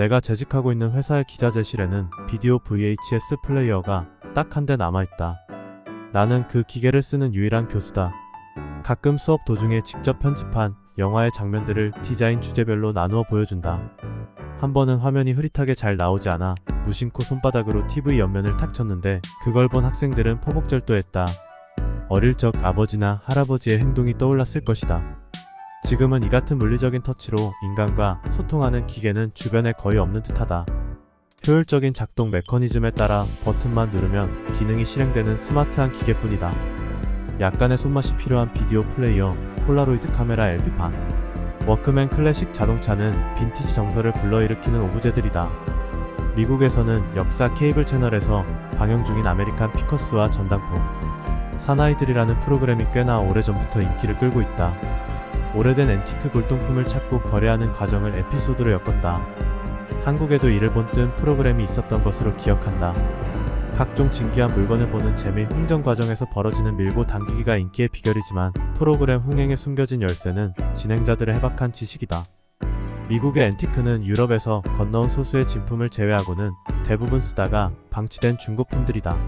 내가 재직하고 있는 회사의 기자재실에는 비디오 VHS 플레이어가 딱 한 대 남아있다. 나는 그 기계를 쓰는 유일한 교수다. 가끔 수업 도중에 직접 편집한 영화의 장면들을 디자인 주제별로 나누어 보여준다. 한 번은 화면이 흐릿하게 잘 나오지 않아 무심코 손바닥으로 TV 옆면을 탁 쳤는데 그걸 본 학생들은 포복절도했다. 어릴 적 아버지나 할아버지의 행동이 떠올랐을 것이다. 지금은 이 같은 물리적인 터치로 인간과 소통하는 기계는 주변에 거의 없는 듯하다. 효율적인 작동 메커니즘에 따라 버튼만 누르면 기능이 실행되는 스마트한 기계뿐이다. 약간의 손맛이 필요한 비디오 플레이어, 폴라로이드 카메라 LP판, 워크맨 클래식 자동차는 빈티지 정서를 불러일으키는 오브제들이다. 미국에서는 역사 케이블 채널에서 방영 중인 아메리칸 피커스와 전당포, 사나이들이라는 프로그램이 꽤나 오래전부터 인기를 끌고 있다. 오래된 앤티크 골동품을 찾고 거래하는 과정을 에피소드로 엮었다. 한국에도 이를 본뜬 프로그램이 있었던 것으로 기억한다. 각종 진기한 물건을 보는 재미 흥정 과정에서 벌어지는 밀고 당기기가 인기의 비결이지만 프로그램 흥행에 숨겨진 열쇠는 진행자들의 해박한 지식이다. 미국의 앤티크는 유럽에서 건너온 소수의 진품을 제외하고는 대부분 쓰다가 방치된 중고품들이다.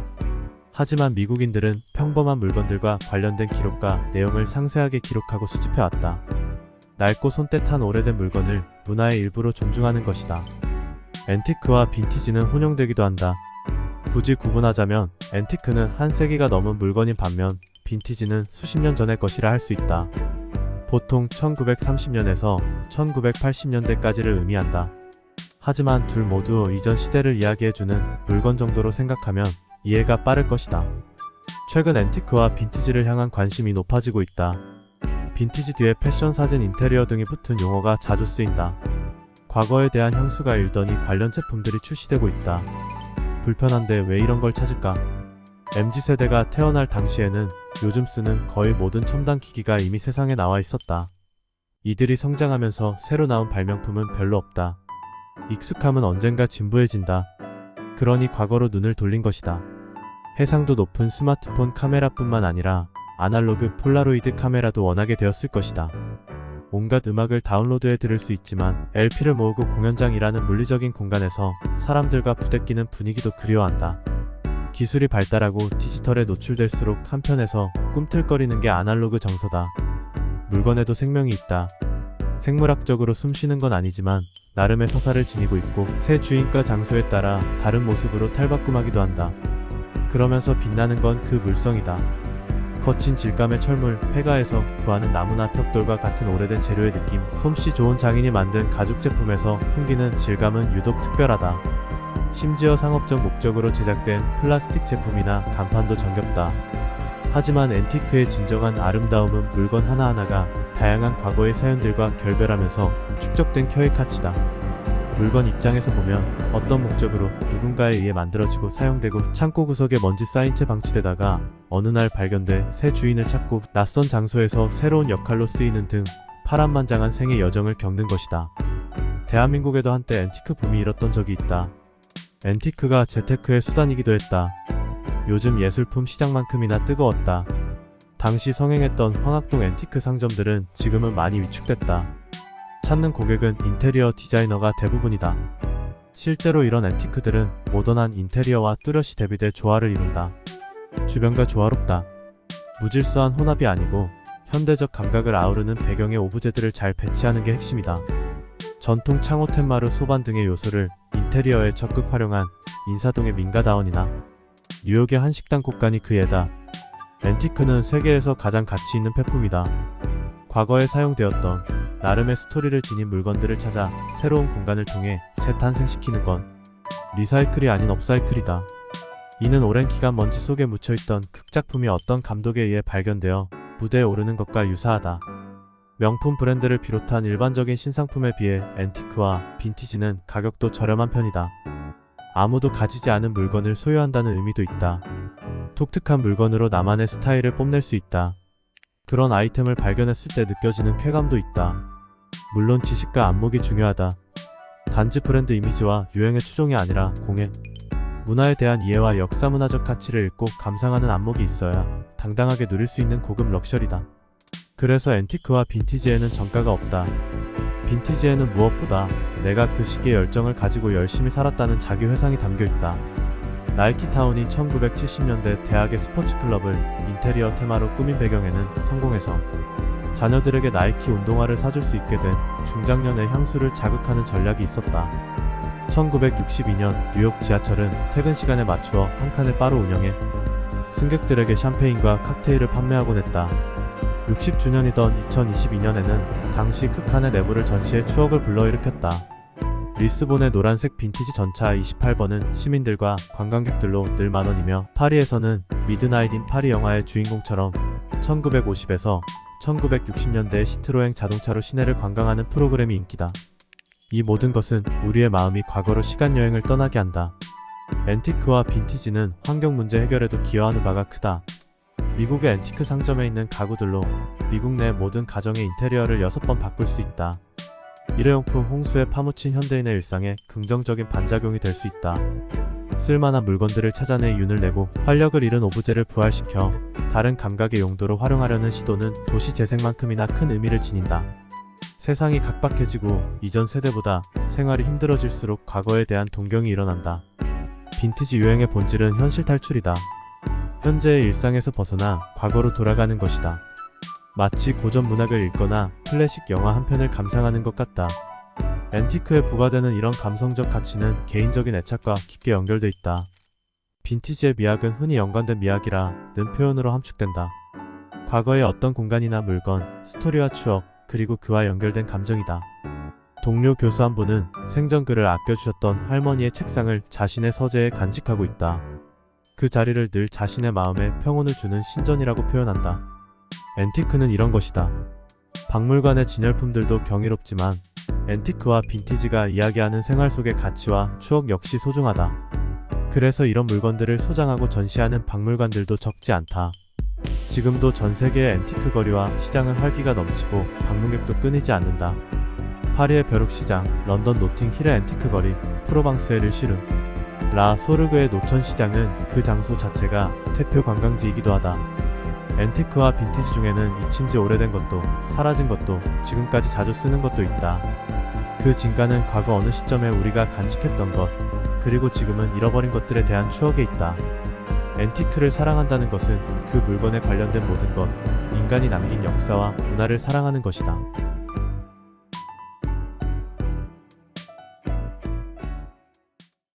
하지만 미국인들은 평범한 물건들과 관련된 기록과 내용을 상세하게 기록하고 수집해왔다. 낡고 손때 탄 오래된 물건을 문화의 일부로 존중하는 것이다. 앤티크와 빈티지는 혼용되기도 한다. 굳이 구분하자면 앤티크는 한 세기가 넘은 물건인 반면 빈티지는 수십 년 전의 것이라 할 수 있다. 보통 1930년에서 1980년대까지를 의미한다. 하지만 둘 모두 이전 시대를 이야기해주는 물건 정도로 생각하면 이해가 빠를 것이다. 최근 앤티크와 빈티지를 향한 관심이 높아지고 있다. 빈티지 뒤에 패션 사진 인테리어 등이 붙은 용어가 자주 쓰인다. 과거에 대한 향수가 일더니 관련 제품들이 출시되고 있다. 불편한데 왜 이런 걸 찾을까? MZ세대가 태어날 당시에는 요즘 쓰는 거의 모든 첨단 기기가 이미 세상에 나와 있었다. 이들이 성장하면서 새로 나온 발명품은 별로 없다. 익숙함은 언젠가 진부해진다. 그러니 과거로 눈을 돌린 것이다. 해상도 높은 스마트폰 카메라뿐만 아니라 아날로그 폴라로이드 카메라도 원하게 되었을 것이다. 온갖 음악을 다운로드해 들을 수 있지만 LP를 모으고 공연장이라는 물리적인 공간에서 사람들과 부대끼는 분위기도 그리워한다. 기술이 발달하고 디지털에 노출될수록 한편에서 꿈틀거리는 게 아날로그 정서다. 물건에도 생명이 있다. 생물학적으로 숨 쉬는 건 아니지만 나름의 서사를 지니고 있고 새 주인과 장소에 따라 다른 모습으로 탈바꿈하기도 한다. 그러면서 빛나는 건 그 물성이다. 거친 질감의 철물, 폐가에서 구하는 나무나 벽돌과 같은 오래된 재료의 느낌, 솜씨 좋은 장인이 만든 가죽 제품에서 풍기는 질감은 유독 특별하다. 심지어 상업적 목적으로 제작된 플라스틱 제품이나 간판도 정겹다. 하지만 앤티크의 진정한 아름다움은 물건 하나하나가 다양한 과거의 사연들과 결별하면서 축적된 켜의 가치다. 물건 입장에서 보면 어떤 목적으로 누군가에 의해 만들어지고 사용되고 창고 구석에 먼지 쌓인 채 방치되다가 어느 날 발견돼 새 주인을 찾고 낯선 장소에서 새로운 역할로 쓰이는 등 파란만장한 생의 여정을 겪는 것이다. 대한민국에도 한때 앤티크 붐이 일었던 적이 있다. 앤티크가 재테크의 수단이기도 했다. 요즘 예술품 시장만큼이나 뜨거웠다. 당시 성행했던 황학동 앤티크 상점들은 지금은 많이 위축됐다. 찾는 고객은 인테리어 디자이너가 대부분이다. 실제로 이런 앤티크들은 모던한 인테리어와 뚜렷이 대비돼 조화를 이룬다. 주변과 조화롭다. 무질서한 혼합이 아니고 현대적 감각을 아우르는 배경의 오브제들을 잘 배치하는 게 핵심이다. 전통 창호 템마르 소반 등의 요소를 인테리어에 적극 활용한 인사동의 민가다원이나 뉴욕의 한 식당 곳간이 그 예다. 앤티크는 세계에서 가장 가치 있는 폐품이다. 과거에 사용되었던 나름의 스토리를 지닌 물건들을 찾아 새로운 공간을 통해 재탄생시키는 건 리사이클이 아닌 업사이클이다. 이는 오랜 기간 먼지 속에 묻혀있던 극작품이 어떤 감독에 의해 발견되어 무대에 오르는 것과 유사하다. 명품 브랜드를 비롯한 일반적인 신상품에 비해 앤티크와 빈티지는 가격도 저렴한 편이다. 아무도 가지지 않은 물건을 소유한다는 의미도 있다. 독특한 물건으로 나만의 스타일을 뽐낼 수 있다. 그런 아이템을 발견했을 때 느껴지는 쾌감도 있다. 물론 지식과 안목이 중요하다. 단지 브랜드 이미지와 유행의 추종이 아니라 공예, 문화에 대한 이해와 역사 문화적 가치를 읽고 감상하는 안목이 있어야 당당하게 누릴 수 있는 고급 럭셔리다. 그래서 앤티크와 빈티지에는 정가가 없다. 빈티지에는 무엇보다 내가 그 시기에 열정을 가지고 열심히 살았다는 자기 회상이 담겨 있다. 나이키타운이 1970년대 대학의 스포츠 클럽을 인테리어 테마로 꾸민 배경에는 성공해서 자녀들에게 나이키 운동화를 사줄 수 있게 된 중장년의 향수를 자극하는 전략이 있었다. 1962년 뉴욕 지하철은 퇴근 시간에 맞추어 한 칸을 바로 운영해 승객들에게 샴페인과 칵테일을 판매하곤 했다. 60주년이던 2022년에는 당시 극한의 내부를 전시해 추억을 불러일으켰다. 리스본의 노란색 빈티지 전차 28번은 시민들과 관광객들로 늘 만원이며 파리에서는 미드나잇 인 파리 영화의 주인공처럼 1950에서 1960년대 시트로행 자동차로 시내를 관광하는 프로그램이 인기다. 이 모든 것은 우리의 마음이 과거로 시간 여행을 떠나게 한다. 앤티크와 빈티지는 환경 문제 해결에도 기여하는 바가 크다. 미국의 앤티크 상점에 있는 가구들로 미국 내 모든 가정의 인테리어를 6번 바꿀 수 있다. 일회용품 홍수에 파묻힌 현대인의 일상에 긍정적인 반작용이 될 수 있다. 쓸만한 물건들을 찾아내 윤을 내고 활력을 잃은 오브제를 부활시켜 다른 감각의 용도로 활용하려는 시도는 도시 재생만큼이나 큰 의미를 지닌다. 세상이 각박해지고 이전 세대보다 생활이 힘들어질수록 과거에 대한 동경이 일어난다. 빈티지 유행의 본질은 현실 탈출이다. 현재의 일상에서 벗어나 과거로 돌아가는 것이다. 마치 고전 문학을 읽거나 클래식 영화 한 편을 감상하는 것 같다. 앤티크에 부과되는 이런 감성적 가치는 개인적인 애착과 깊게 연결돼 있다. 빈티지의 미학은 흔히 연관된 미학이라는 표현으로 함축된다. 과거의 어떤 공간이나 물건, 스토리와 추억, 그리고 그와 연결된 감정이다. 동료 교수 한 분은 생전 글을 아껴주셨던 할머니의 책상을 자신의 서재에 간직하고 있다. 그 자리를 늘 자신의 마음에 평온을 주는 신전이라고 표현한다. 앤티크는 이런 것이다. 박물관의 진열품들도 경이롭지만 앤티크와 빈티지가 이야기하는 생활 속의 가치와 추억 역시 소중하다. 그래서 이런 물건들을 소장하고 전시하는 박물관들도 적지 않다. 지금도 전 세계의 앤티크 거리와 시장은 활기가 넘치고 방문객도 끊이지 않는다. 파리의 벼룩시장, 런던 노팅힐의 앤티크 거리, 프로방스의 르시르, 라 소르그의 노천 시장은 그 장소 자체가 대표 관광지이기도 하다. 앤티크와 빈티지 중에는 잊힌 지 오래된 것도 사라진 것도 지금까지 자주 쓰는 것도 있다. 그 진가는 과거 어느 시점에 우리가 간직했던 것, 그리고 지금은 잃어버린 것들에 대한 추억에 있다. 앤티크를 사랑한다는 것은 그 물건에 관련된 모든 것, 인간이 남긴 역사와 문화를 사랑하는 것이다.